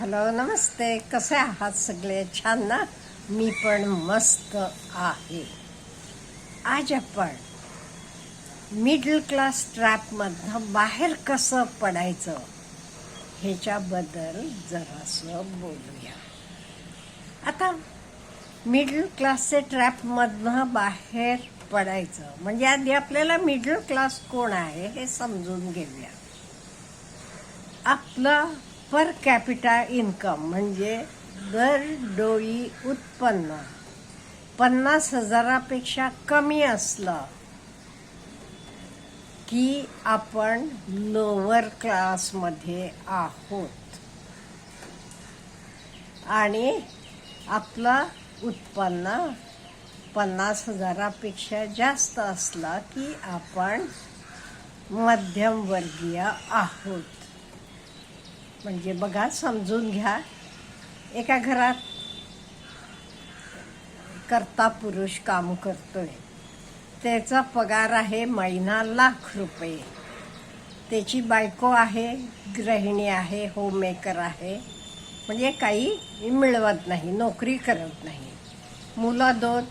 Hello नमस्ते. कसे आहात सगळे? छान ना? मी पण मस्त आहे. आज आपण मिडल क्लास ट्रॅपमधनं बाहेर कसं पडायचं ह्याच्याबद्दल जरासं बोलूया. आता मिडल क्लासचे ट्रॅपमधनं बाहेर पडायचं. म्हणजे आधी आपल्याला मिडल क्लास कोण आहे हे समजून घेऊया. आपलं पर कॅपिटा इन्कम म्हणजे दर डोळी उत्पन्न. पन्नास हजारापेक्षा कमी असलं की आपण लोअर क्लासमध्ये आहोत. आणि आपलं उत्पन्न पन्नास हजारापेक्षा जास्त असला की आपण मध्यमवर्गीय आहोत. म्हणजे बघा समजून घ्या. एका घरात करता पुरुष काम करतोय. त्याचा पगार आहे महिना लाख रुपये. त्याची बायको आहे गृहिणी आहे होममेकर आहे. म्हणजे काही मिळवत नाही नोकरी करत नाही. मुलं दोन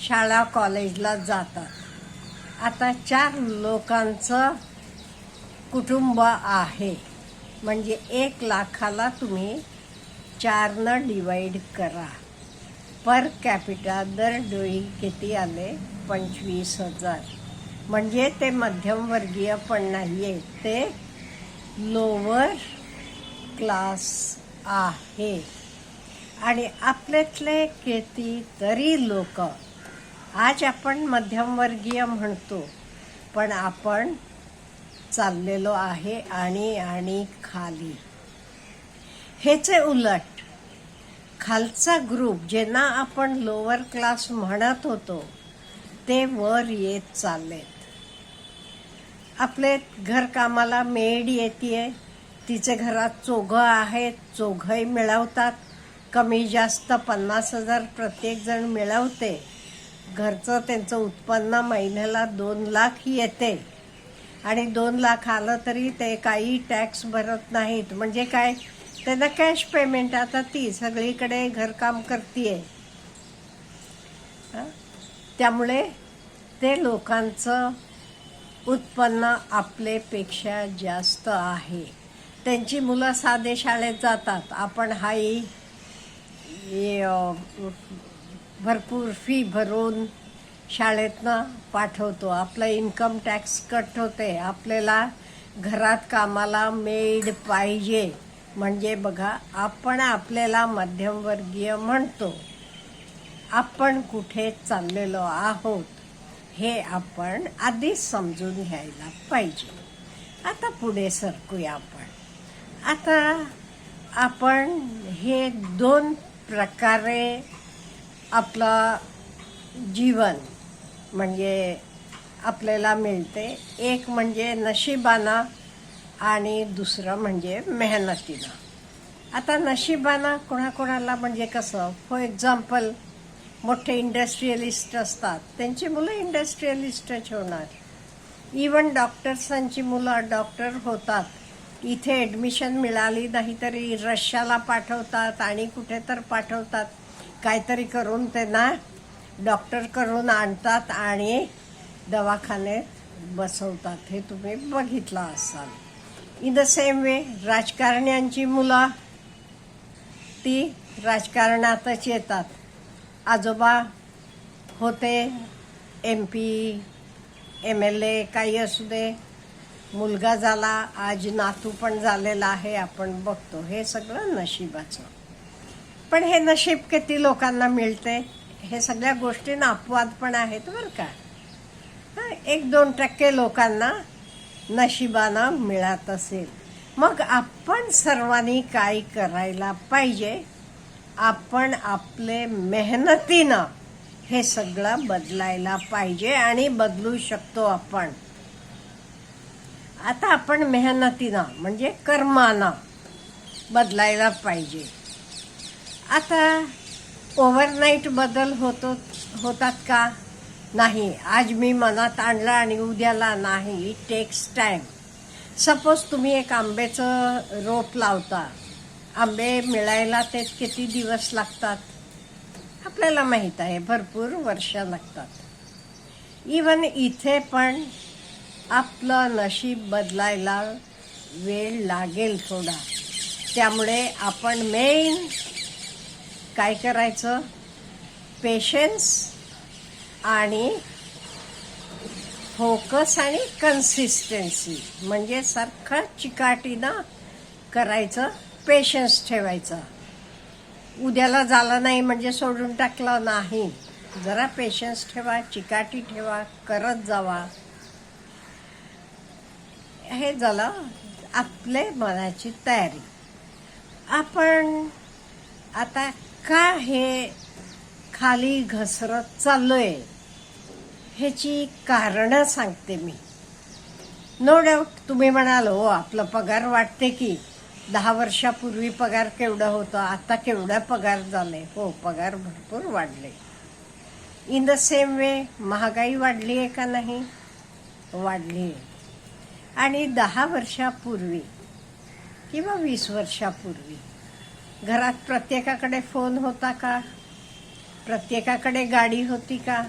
शाळा कॉलेजला जातात. आता चार लोकांचं कुटुंब आहे. म्हणजे एक लाखाला तुम्ही चारनं डिवाईड करा. पर कॅपिटा दर डोळी किती आले? पंचवीस हजार. म्हणजे ते मध्यमवर्गीय पण नाही आहे ते लोअर क्लास आहे. आणि आपल्यातले किती तरी लोक आज आपण मध्यमवर्गीय म्हणतो पण आपण चाललेलो आहे आणि आणि खाली. हेचे उलट खालचा ग्रुप ज्यांना आपण लोअर क्लास म्हणत होतो ते वर येत चाललेत. आपले घरकामाला मेड येते तिचे घरात चोघं आहेत चोघही मिळवतात. कमी जास्त पन्नास हजार प्रत्येकजण मिळवते. घरचं त्यांचं उत्पन्न महिन्याला दोन लाख येते. आणि दोन लाख आलं तरी ते काही टॅक्स भरत नाहीत. म्हणजे काय? त्यांना कॅश पेमेंट आता ती सगळीकडे घरकाम करते त्यामुळे ते लोकांचं उत्पन्न आपलेपेक्षा जास्त आहे. त्यांची मुलं साधे शाळेत जातात. आपण हाही भरपूर फी भरून शाळेतनं पाठवतो. आपलं इन्कम टॅक्स कट होते. आपल्याला घरात कामाला मेड पाहिजे. म्हणजे बघा आपण आपल्याला मध्यमवर्गीय म्हणतो. आपण कुठे चाललेलो आहोत हे आपण आधीच समजून घ्यायला पाहिजे. आता पुढे सरकूया आपण. आता आपण हे दोन प्रकारे आपलं जीवन म्हणजे आपल्याला मिळते. एक म्हणजे नशिबाना आणि दुसरं म्हणजे मेहनतीनं. आता नशिबाना कोणाकोणाला म्हणजे कसं फॉर एक्झाम्पल मोठे इंडस्ट्रियलिस्ट असतात. त्यांची मुलं इंडस्ट्रियलिस्टच होणार. इवन डॉक्टर्सांची मुलं डॉक्टर होतात. इथे ॲडमिशन मिळाली नाही तरी रशियाला पाठवतात आणि कुठे तर पाठवतात. काहीतरी करून त्यांना डॉक्टर करून आणतात आणि दवाखान्यात बसवतात. हे तुम्ही बघितलं असाल. इन द सेम वे राजकारण्यांची मुलं ती राजकारणातच येतात. आजोबा होते M P M L A काही असू दे. मुलगा झाला आज नातू पण झालेला आहे आपण बघतो. हे सगळं नशिबाचं. पण हे नशीब किती लोकांना मिळते? हे सगळ्या गोष्टींना अपवाद पण आहेत बरं का. एक दोन टक्के लोकांना नशिबानं मिळत असेल. मग आपण सर्वांनी काय करायला पाहिजे? आपण आपले मेहनतीनं हे सगळं बदलायला पाहिजे आणि बदलू शकतो आपण. आता आपण मेहनतीनं म्हणजे कर्मानं बदलायला पाहिजे. आता ओव्हरनाईट बदल होतो होतात का? नाही. आज मी मनात आणला आणि उद्याला नाही. इट टेक्स टाईम सपोज तुम्ही एक आंब्याचं रोप लावता. आंबे मिळायला ते किती दिवस लागतात? आपल्याला माहीत आहे भरपूर वर्ष लागतात. इवन इथे पण आपलं नशीब बदलायला वेळ लागेल थोडा. त्यामुळे आपण मेन काय करायचं? पेशन्स आणि फोकस आणि कन्सिस्टन्सी म्हणजे सारखं चिकाटीनं करायचं पेशन्स ठेवायचं. उद्याला झालं नाही म्हणजे सोडून टाकलं नाही. जरा पेशन्स ठेवा चिकाटी ठेवा करत जावा. हे झालं आपले मनाची तयारी. आपण आता का हे खाली घसरत चाललोय? ह्याची कारणं सांगते मी. नो डाऊट तुम्ही म्हणाल हो आपला पगार वाटते की. दहा वर्षापूर्वी पगार केवढा होतं आता केवढा पगार झाले हो पगार भरपूर वाढले. इन द सेम वे महागाई वाढली आहे का नाही? वाढली आहे. आणि दहा वर्षापूर्वी किंवा वीस वर्षापूर्वी घरात प्रत्येकाकडे फोन होता का? प्रत्येकाकडे गाडी होती का?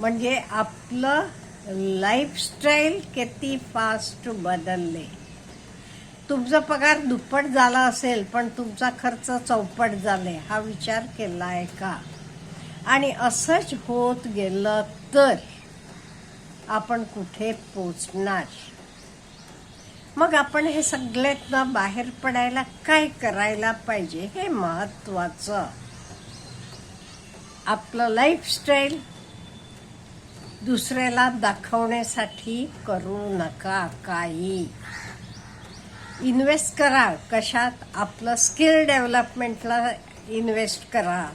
म्हणजे आपलं लाईफस्टाईल किती फास्ट बदलले. तुमचा पगार दुप्पट झाला असेल पण तुमचा खर्च चौपट झाले हा विचार केला आहे का? आणि असंच होत गेलं तर आपण कुठे पोचणार? मग आपण हे सगळ्यातनं बाहेर पडायला काय करायला पाहिजे हे महत्वाचं. आपलं लाईफस्टाईल दुसऱ्याला दाखवण्यासाठी करू नका काही. इन्व्हेस्ट करा. कशात? आपलं स्किल डेव्हलपमेंटला इन्व्हेस्ट करा.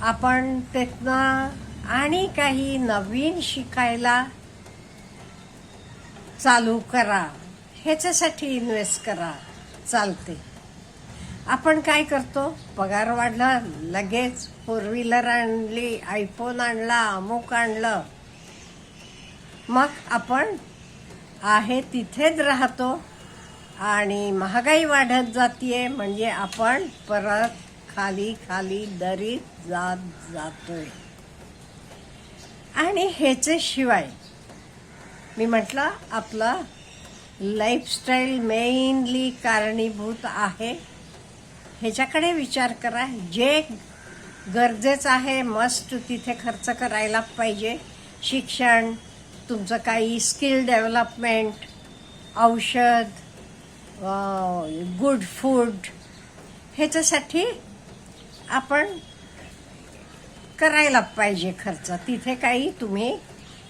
आपण त्यातनं आणि काही नवीन शिकायला चालू करा. ह्याच्यासाठी इन्व्हेस्ट करा. चालते आपण काय करतो? पगार वाढला लगेच फोर व्हीलर आणली आयफोन आणला अमुक आणलं. मग आपण आहे तिथेच राहतो आणि महागाई वाढत जातीये म्हणजे आपण परत खाली खाली दरीत जात जातोय. आणि ह्याच्याशिवाय मी म्हटलं आपलं लाईफस्टाईल मेनली कारणीभूत आहे. ह्याच्याकडे विचार करा. जे गरजेचं आहे मस्ट तिथे खर्च करायला पाहिजे. शिक्षण तुमचं काही स्किल डेव्हलपमेंट औषध गुड फूड ह्याच्यासाठी आपण करायला पाहिजे खर्च. तिथे काही तुम्ही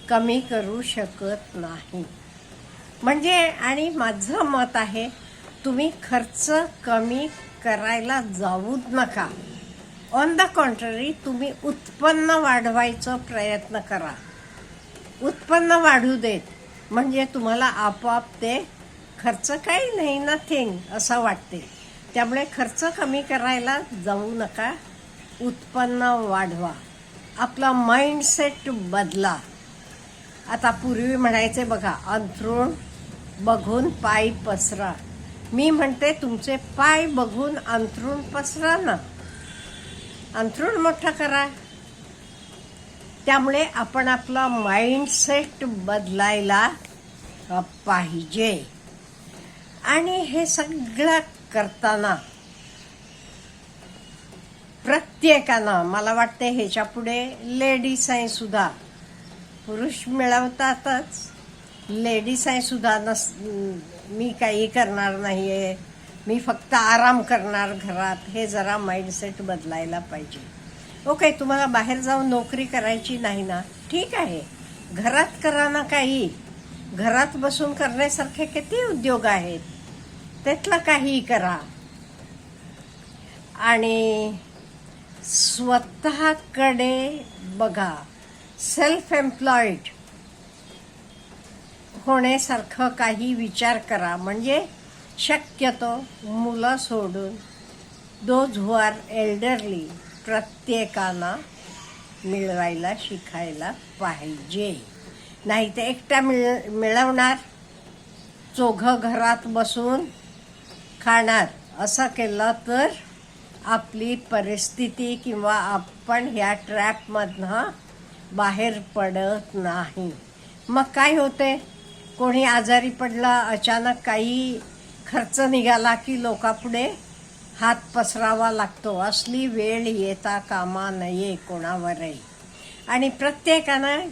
कमी करू शकत नाही. म्हणजे आणि माझं मत आहे तुम्ही खर्च कमी करायला जाऊच नका. ऑन द कॉन्ट्ररी तुम्ही उत्पन्न वाढवायचा प्रयत्न करा. उत्पन्न वाढू देत. म्हणजे तुम्हाला आपोआप ते खर्च काही नाही नथिंग असं वाटते. त्यामुळे खर्च कमी करायला जाऊ नका. उत्पन्न वाढवा. आपला माइंडसेट बदला. आता पूर्वी म्हणायचे बघा अंथरूण बघून पाय पसरा. मी म्हणते तुमचे पाय बघून अंथरूण पसरा ना. अंथरूण मोठं करा. त्यामुळे आपण आपला माइंडसेट बदलायला पाहिजे. आणि हे सगळं करताना प्रत्येकानं मला वाटते ह्याच्या पुढे लेडीज आहे सुद्धा. पुरुष मिळवतातच. लेडीज आहे सुद्धा नस मी काही करणार नाही आहे मी फक्त आराम करणार घरात. हे जरा माइंडसेट बदलायला पाहिजे. ओके तुम्हाला बाहेर जाऊन नोकरी करायची नाही ना? ठीक आहे. घरात करा ना काही. घरात बसून करण्यासारखे किती उद्योग आहेत? त्यातलं काही करा. आणि स्वतःकडे बघा. सेल्फ एम्प्लॉईड होण्यासारखं काही विचार करा. म्हणजे शक्यतो मुलं सोडून दोज हु आर एल्डरली प्रत्येकाना मिळवायला शिकायला पाहिजे. नाही तर एकटा मिळ मिळवणार चोघं घरात बसून खाणार असं केलं तर आपली परिस्थिती किंवा आपण ह्या ट्रॅपमधनं बाहेर पडत नाही. मग काय होते कोणी आजारी पडला अचानक काही खर्च निघाला की लोकापुढे हात पसरावा लागतो. असली वेळ येता कामा नये कोणावरही. आणि प्रत्येकानं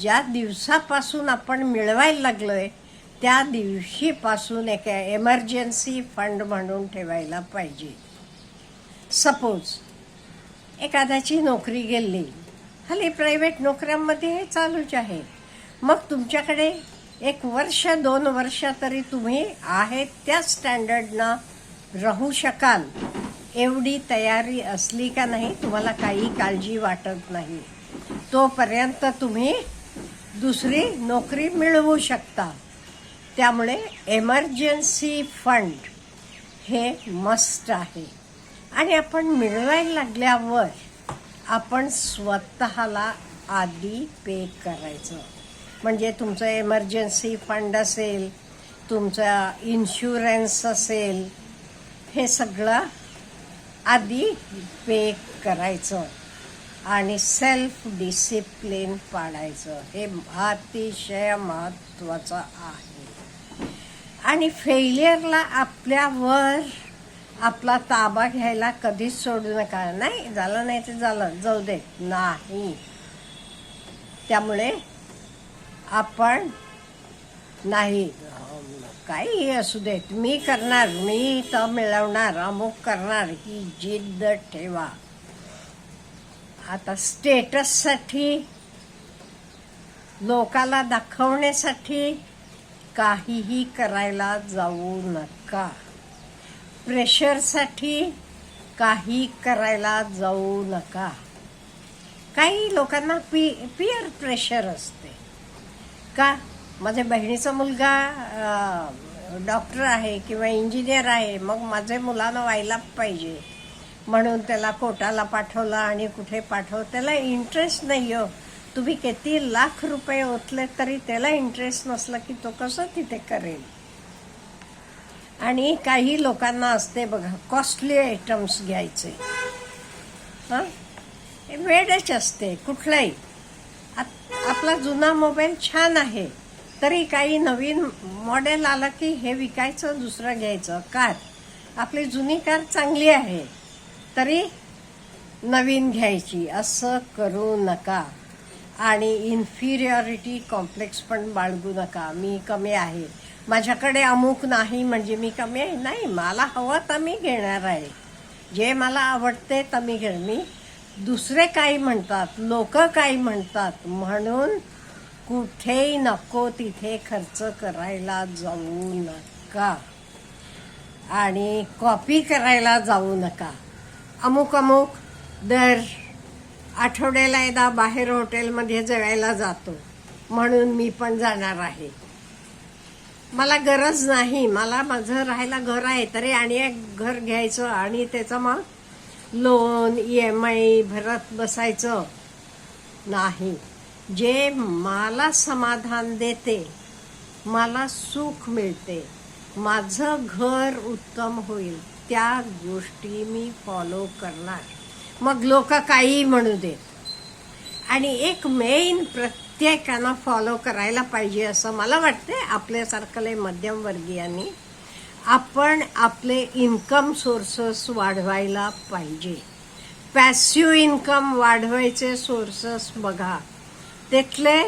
ज्या दिवसापासून आपण मिळवायला लागलो आहे त्या दिवशीपासून एक एमर्जन्सी फंड म्हणून ठेवायला पाहिजे. सपोज एखाद्याची नोकरी गेली. हल्ली प्रायव्हेट नोकऱ्यांमध्ये हे चालूच आहे. मग तुमच्याकडे एक वर्ष दोन वर्ष तरी तुम्ही आहेत त्या स्टँडर्डनं राहू शकाल. एवढी तयारी असली का नाही तुम्हाला काही काळजी वाटत नाही. तोपर्यंत तुम्ही दुसरी नोकरी मिळवू शकता. त्यामुळे एमर्जन्सी फंड हे मस्ट आहे. आणि आपण मिळवायला लागल्यावर आपण स्वतःला आधी पे करायचं. म्हणजे तुमचं एमर्जन्सी फंड असेल तुमचा इन्शुरन्स असेल हे सगळं आधी पे करायचं आणि सेल्फ डिसिप्लिन पाळायचं हे अतिशय महत्त्वाचं आहे. आणि फेलियरला आपल्यावर आपला ताबा घ्यायला कधीच सोडू नका. नाही झालं नाही ते झालं. जाऊ दे. नाही. त्यामुळे आपण नाही काही असू देत. मी करणार मी तर मिळवणार अमुक करणार ही जिद्द ठेवा. आता स्टेटससाठी लोकाला दाखवण्यासाठी काहीही करायला जाऊ नका. प्रेशरसाठी काही करायला जाऊ नका. काही लोकांना पी पियर प्रेशर असते. का? माझ्या बहिणीचा मुलगा डॉक्टर आहे किंवा इंजिनियर आहे मग माझे मुलानं व्हायला पाहिजे. म्हणून त्याला कोटाला पाठवलं आणि कुठे पाठव त्याला इंटरेस्ट नाही हो तुम्ही किती लाख रुपये ओतले तरी त्याला इंटरेस्ट नसला की तो कसं तिथे करेल? आणि काही लोकांना असते बघा कॉस्टली आयटम्स घ्यायचे. हां वेळच असते कुठलाही. आपला जुना मोबाईल छान आहे. तरी काही नवीन मॉडेल आलं की हे विकायचं दुसरं घ्यायचं. कार. आपली जुनी कार चांगली आहे. तरी नवीन घ्यायची. असं करू नका. आणि इन्फिरियॉरिटी कॉम्प्लेक्स पण बाळगू नका. मी कमी आहे. माझ्याकडे अमुक नाही म्हणजे मी कमी आहे. नाही मला हवं तर मी घेणार आहे. जे मला आवडते तर मी घेणार. मी दुसरे काही म्हणतात लोक काही म्हणतात म्हणून कुठेही नको तिथे खर्च करायला जाऊ नका. आणि कॉपी करायला जाऊ नका. अमुक अमुक दर आठवड्याला एकदा बाहेर हॉटेलमध्ये जेवायला जातो म्हणून मी पण जाणार आहे. मला गरज नाही मला माझं राहायला घर आहे तरी आणि एक घर घ्यायचं आणि त्याचं मग लोन ई एम आय भरत बसायचं नाही. जे मला समाधान देते मला सुख मिळते माझं घर उत्तम होईल त्या गोष्टी मी फॉलो करणार. मग लोक काही म्हणू देत. आणि एक मेन प्रत्येकानं फॉलो करायला पाहिजे असं मला वाटते आपल्यासारखं मध्यमवर्गीयांनी आपण आपले इन्कम सोर्सेस वाढवायला पाहिजे. पॅसिव्ह इन्कम वाढवायचे सोर्सेस बघा. तिथले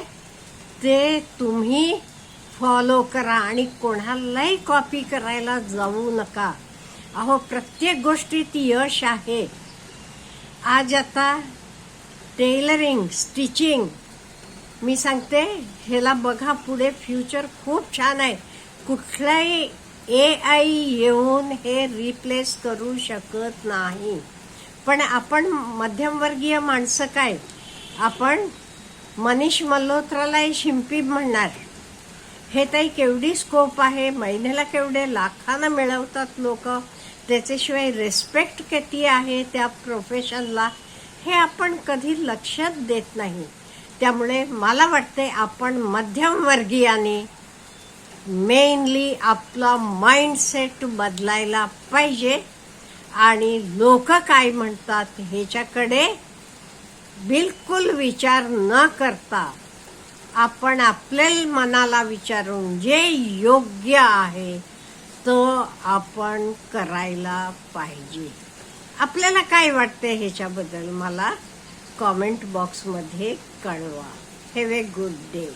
ते तुम्ही फॉलो करा आणि कोणालाही कॉपी करायला जाऊ नका. अहो प्रत्येक गोष्टीत यश आहे. आज आता टेलरिंग स्टिचिंग मी सांगते ह्याला बघा पुढे फ्युचर खूप छान आहे. कुठल्याही ए आय येऊन हे रिप्लेस करू शकत नाही. पण आपण मध्यमवर्गीय माणसं काय? आपण मनीष मल्होत्रालाही शिंपी म्हणणार. हे ताई केवढी स्कोप आहे? महिन्याला केवढे लाखानं मिळवतात लोक? त्याच्याशिवाय रेस्पेक्ट किती आहे त्या प्रोफेशनला हे आपण कधी लक्षात देत नाही. त्यामुळे मला वाटते आपण मध्यमवर्गीयाने मेनली आपला माइंडसेट बदलायला पाहिजे. आणि लोक काय म्हणतात ह्याच्याकडे बिलकुल विचार न करता आपण आपल्या मनाला विचारून जे योग्य आहे तो आपण करायला पाहिजे. आपल्याला काय वाटते ह्याच्याबद्दल मला कॉमेंट बॉक्समध्ये कळवा. Have a good day